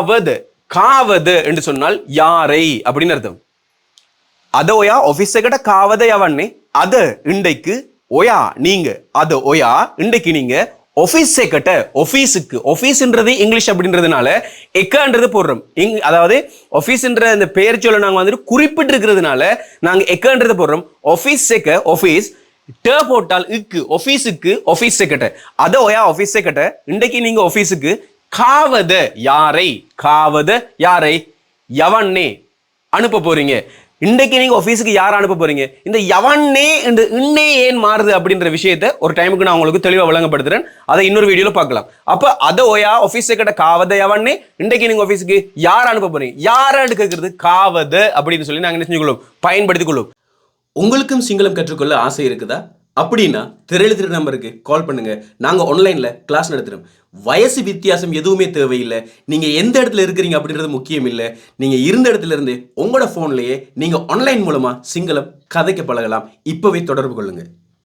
காவது காவது என்று சொன்னால் யாரை அப்படின்னு அர்த்தம். அத ஒயா ஒஃபீஸகிட்ட காவதை அவண்ணே. அது இன்றைக்கு ஒயா நீங்க. அது ஒயா இன்றைக்கு நீங்க. ஒஃபீஸ் செக்கட்ட ஒஃபீஸுக்கு ஒஃபீஸ்ன்றது இங்கிலீஷ் அப்படின்றதுனால எக்கான்றது போடுறோம். இங் அதாவது ஒஃபீஸ்ன்ற அந்த பெயர் சொல்ல நாங்கள் வந்துட்டு குறிப்பிட்டு இருக்கிறதுனால நாங்கள் எக்கான்றது போடுறோம். ஒஃபீஸ் செக்க ஒஃபீஸ் டே போட்டால் இக்கு ஒஃபீஸுக்கு ஒஃபீஸ் செக்கட்ட அதை ஒயா ஒஃபீஸ் செக்கட்ட இன்றைக்கு நீங்கள் ஒஃபீஸுக்கு காவத யாரை? காவத யாரை? யவன்னே. அனுப்ப போறீங்க. இன்றைக்கு நீங்கள் ஆஃபீஸுக்கு யார் அனுப்ப போறீங்க? இந்த எவன்னே இந்த இன்னே ஏன் மாறுது அப்படின்ற விஷயத்த ஒரு டைமுக்கு நான் உங்களுக்கு தெளிவாக விளங்கப்படுத்துறேன். அதை இன்னொரு வீடியோவில் பார்க்கலாம். அப்போ அதை ஓயா ஆஃபீஸை கிட்ட காவத எவன்னே இன்றைக்கு நீங்கள் ஆஃபீஸுக்கு யார் அனுப்ப போறீங்க? யாரை எடுக்கிறது? காவது அப்படின்னு சொல்லி நாங்கள் என்ன செஞ்சுக்கொள்ளும் பயன்படுத்திக்கொள்ளும் உங்களுக்கும் சிங்களம் கற்றுக்கொள்ள ஆசை இருக்குதா? அப்படின்னா திரையெழுத்துற நம்பருக்கு கால் பண்ணுங்கள் நாங்கள் ஆன்லைனில் கிளாஸ் நடத்துகிறோம் வயசு வித்தியாசம் எதுவுமே தேவையில்லை. நீங்கள் எந்த இடத்துல இருக்கிறீங்க அப்படின்றது முக்கியம் இல்லை. நீங்கள் இருந்த இடத்துல இருந்து உங்களோட ஃபோன்லேயே நீங்கள் ஆன்லைன் மூலமாக சிங்களம் கதைக்க பழகலாம். இப்போவே தொடர்பு கொள்ளுங்கள்